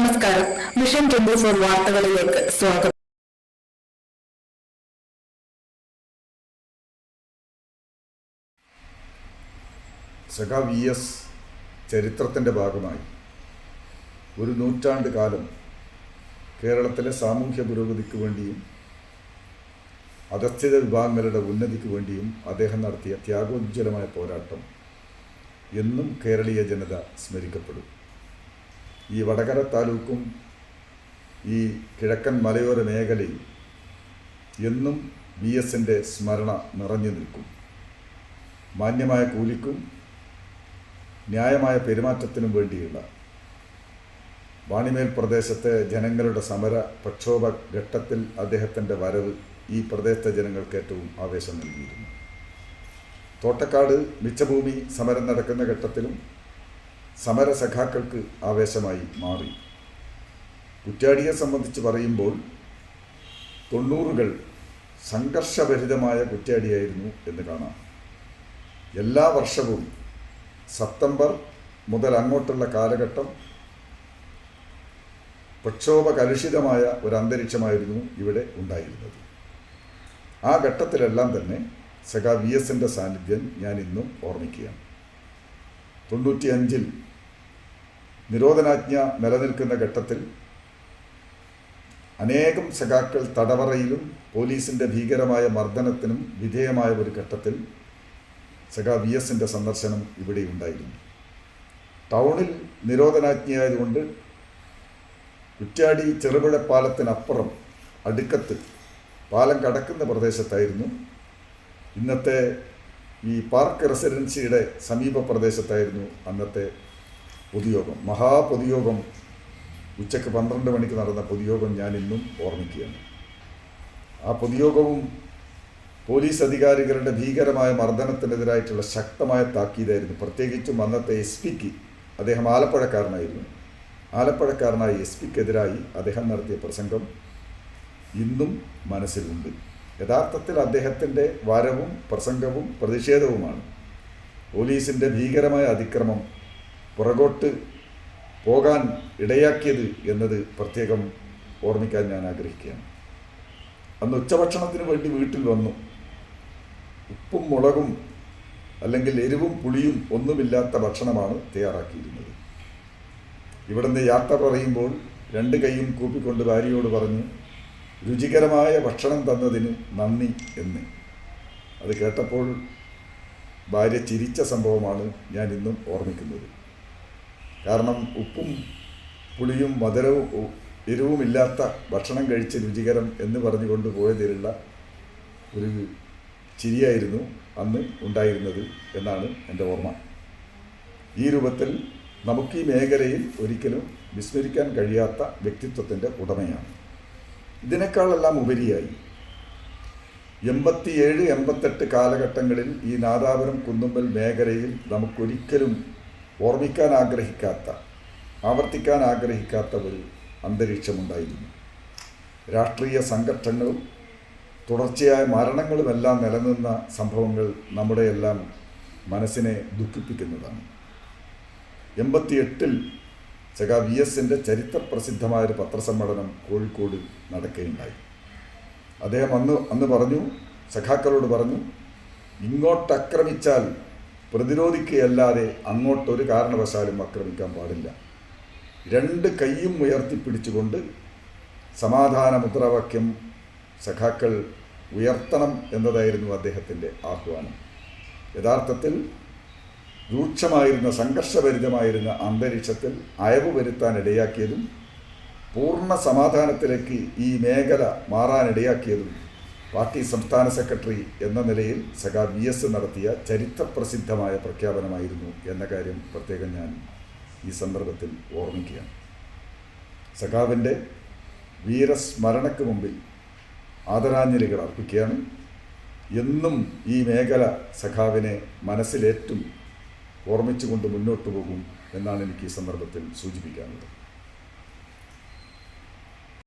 നമസ്കാരം. Mission twenty four വാർത്തകളിലേക്ക് സ്വാഗതം. സഖാ വി എസ് ചരിത്രത്തിന്റെ ഭാഗമായി. ഒരു നൂറ്റാണ്ട് കാലം കേരളത്തിലെ സാമൂഹ്യ പുരോഗതിക്ക് വേണ്ടിയും അധസ്ഥിത വിഭാഗങ്ങളുടെ ഉന്നതിക്ക് വേണ്ടിയും അദ്ദേഹം നടത്തിയ ത്യാഗോജ്വലമായ പോരാട്ടം എന്നും കേരളീയ ജനത സ്മരിക്കപ്പെടും. ഈ വടകര താലൂക്കും ഈ കിഴക്കൻ മലയോര മേഖലയും എന്നും വി എസിന്റെ സ്മരണ നിറഞ്ഞു നിൽക്കും. മാന്യമായ കൂലിക്കും ന്യായമായ പെരുമാറ്റത്തിനും വേണ്ടിയുള്ള വാണിമേൽ പ്രദേശത്തെ ജനങ്ങളുടെ സമര പ്രക്ഷോഭ ഘട്ടത്തിൽ അദ്ദേഹത്തിന്റെ വരവ് ഈ പ്രദേശത്തെ ജനങ്ങൾക്ക് ഏറ്റവും ആവേശം നൽകിയിരുന്നു. തോട്ടക്കാട് മിച്ചഭൂമി സമരം നടക്കുന്ന ഘട്ടത്തിലും സമര സഖാക്കൾക്ക് ആവേശമായി മാറി. കുറ്റ്യാടിയെ സംബന്ധിച്ച് പറയുമ്പോൾ തൊണ്ണൂറുകൾ സംഘർഷഭരിതമായ കുറ്റ്യാടിയായിരുന്നു എന്ന് കാണാം. എല്ലാ വർഷവും സെപ്റ്റംബർ മുതൽ അങ്ങോട്ടുള്ള കാലഘട്ടം പ്രക്ഷോഭകലുഷിതമായ ഒരു അന്തരീക്ഷമായിരുന്നു ഇവിടെ ഉണ്ടായിരുന്നത്. ആ ഘട്ടത്തിലെല്ലാം തന്നെ സഖാ വി എസിന്റെ സാന്നിധ്യം ഞാൻ ഇന്നും ഓർമ്മിക്കുകയാണ്. തൊണ്ണൂറ്റി അഞ്ചിൽ നിരോധനാജ്ഞ നിലനിൽക്കുന്ന ഘട്ടത്തിൽ അനേകം സഖാക്കൾ തടവറയിലും പോലീസിന്റെ ഭീകരമായ മർദ്ദനത്തിനും വിധേയമായ ഒരു ഘട്ടത്തിൽ സഖാ വി എസിന്റെ സന്ദർശനം ഇവിടെ ഉണ്ടായിരുന്നു. ടൗണിൽ നിരോധനാജ്ഞയായതുകൊണ്ട് കുറ്റാടി ചെറുപുഴ പാലത്തിനപ്പുറം അടുക്കത്ത് പാലം കടക്കുന്ന പ്രദേശത്തായിരുന്നു. ഇന്നത്തെ ഈ പാർക്ക് റെസിഡൻസിയുടെ സമീപ പ്രദേശത്തായിരുന്നു അന്നത്തെ പൊതുയോഗം മഹാപൊതുയോഗം. ഉച്ചയ്ക്ക് പന്ത്രണ്ട് മണിക്ക് നടന്ന പൊതുയോഗം ഞാൻ ഇന്നും ഓർമ്മിക്കുകയാണ്. ആ പൊതുയോഗവും പോലീസ് അധികാരികളുടെ ഭീകരമായ മർദ്ദനത്തിനെതിരായിട്ടുള്ള ശക്തമായ താക്കീതായിരുന്നു. പ്രത്യേകിച്ചും അന്നത്തെ എസ് പിക്ക് അദ്ദേഹം ആലപ്പുഴക്കാരനായിരുന്നു. ആലപ്പുഴക്കാരനായ എസ് പിക്കെതിരായി അദ്ദേഹം നടത്തിയ പ്രസംഗം ഇന്നും മനസ്സിലുണ്ട്. യഥാർത്ഥത്തിൽ അദ്ദേഹത്തിന്റെ വരവും പ്രസംഗവും പ്രതിഷേധവുമാണ്. പോലീസിന്റെ ഭീകരമായ അതിക്രമം പുറകോട്ട് പോകാൻ ഇടയാക്കിയത് എന്നത് പ്രത്യേകം ഓർമ്മിക്കാൻ ഞാൻ ആഗ്രഹിക്കുകയാണ്. അന്ന് ഉച്ചഭക്ഷണത്തിന് വേണ്ടി വീട്ടിൽ വന്നു. ഉപ്പും മുളകും അല്ലെങ്കിൽ എരിവും പുളിയും ഒന്നുമില്ലാത്ത ഭക്ഷണമാണ് തയ്യാറാക്കിയിരുന്നത്. ഇവിടുന്ന് യാത്ര പറയുമ്പോൾ രണ്ട് കൈയും കൂപ്പിക്കൊണ്ട് ഭാര്യയോട് പറഞ്ഞു രുചികരമായ ഭക്ഷണം തന്നതിന് നന്ദി എന്ന്. അത് കേട്ടപ്പോൾ ഭാര്യ ചിരിച്ച സംഭവമാണ് ഞാൻ ഇന്നും ഓർമ്മിക്കുന്നത്. കാരണം ഉപ്പും പുളിയും മധുരവും എരിവുമില്ലാത്ത ഭക്ഷണം കഴിച്ച് രുചികരം എന്ന് പറഞ്ഞുകൊണ്ട് പോയതിലുള്ള ഒരു ചിരിയായിരുന്നു അന്ന് ഉണ്ടായിരുന്നത് എന്നാണ് എന്റെ ഓർമ്മ. ഈ രൂപത്തിൽ നമുക്ക് ഈ മേഖലയിൽ ഒരിക്കലും വിസ്മരിക്കാൻ കഴിയാത്ത വ്യക്തിത്വത്തിന്റെ ഉടമയാണ്. ഇതിനേക്കാളെല്ലാം ഉപരിയായി എൺപത്തിയേഴ് എൺപത്തെട്ട് കാലഘട്ടങ്ങളിൽ ഈ നാദാപുരം കുന്നുമ്പൽ മേഖലയിൽ നമുക്കൊരിക്കലും ഓർമ്മിക്കാൻ ആഗ്രഹിക്കാത്ത ആവർത്തിക്കാൻ ആഗ്രഹിക്കാത്ത ഒരു അന്തരീക്ഷമുണ്ടായിരുന്നു. രാഷ്ട്രീയ സംഘർഷങ്ങളും തുടർച്ചയായ മരണങ്ങളുമെല്ലാം നിലനിന്ന സംഭവങ്ങൾ നമ്മുടെയെല്ലാം മനസ്സിനെ ദുഃഖിപ്പിക്കുന്നതാണ്. എൺപത്തിയെട്ടിൽ ചക വി എസിന്റെ ചരിത്രപ്രസിദ്ധമായൊരു പത്രസമ്മേളനം കോഴിക്കോട് നടക്കുകയുണ്ടായി. അദ്ദേഹം അന്ന് അന്ന് പറഞ്ഞു സഖാക്കളോട് പറഞ്ഞു ഇങ്ങോട്ട് ആക്രമിച്ചാൽ പ്രതിരോധിക്കുകയല്ലാതെ അങ്ങോട്ടൊരു കാരണവശാലും ആക്രമിക്കാൻ പാടില്ല. രണ്ട് കൈയും ഉയർത്തിപ്പിടിച്ചുകൊണ്ട് സമാധാന മുദ്രാവാക്യം സഖാക്കൾ ഉയർത്തണം എന്നതായിരുന്നു അദ്ദേഹത്തിന്റെ ആഹ്വാനം. യഥാർത്ഥത്തിൽ രൂക്ഷമായിരുന്ന സംഘർഷഭരിതമായിരുന്ന അന്തരീക്ഷത്തിൽ അയവ് വരുത്താൻ ഇടയാക്കിയതും പൂർണ സമാധാനത്തിലേക്ക് ഈ മേഖല മാറാനിടയാക്കിയതും പാർട്ടി സംസ്ഥാന സെക്രട്ടറി എന്ന നിലയിൽ സഖാ വി എസ് നടത്തിയ ചരിത്രപ്രസിദ്ധമായ പ്രഖ്യാപനമായിരുന്നു എന്ന കാര്യം പ്രത്യേകം ഞാൻ ഈ സന്ദർഭത്തിൽ ഓർമ്മിക്കുകയാണ്. സഖാവിന്റെ വീരസ്മരണയ്ക്ക് മുമ്പിൽ ആദരാഞ്ജലികൾ അർപ്പിക്കുകയാണ്. എന്നും ഈ മേഖല സഖാവിനെ മനസ്സിലേറ്റും ഓർമ്മിച്ചുകൊണ്ട് മുന്നോട്ട് പോകും എന്നാണ് എനിക്ക് ഈ സന്ദർഭത്തിൽ സൂചിപ്പിക്കാനുള്ളത്.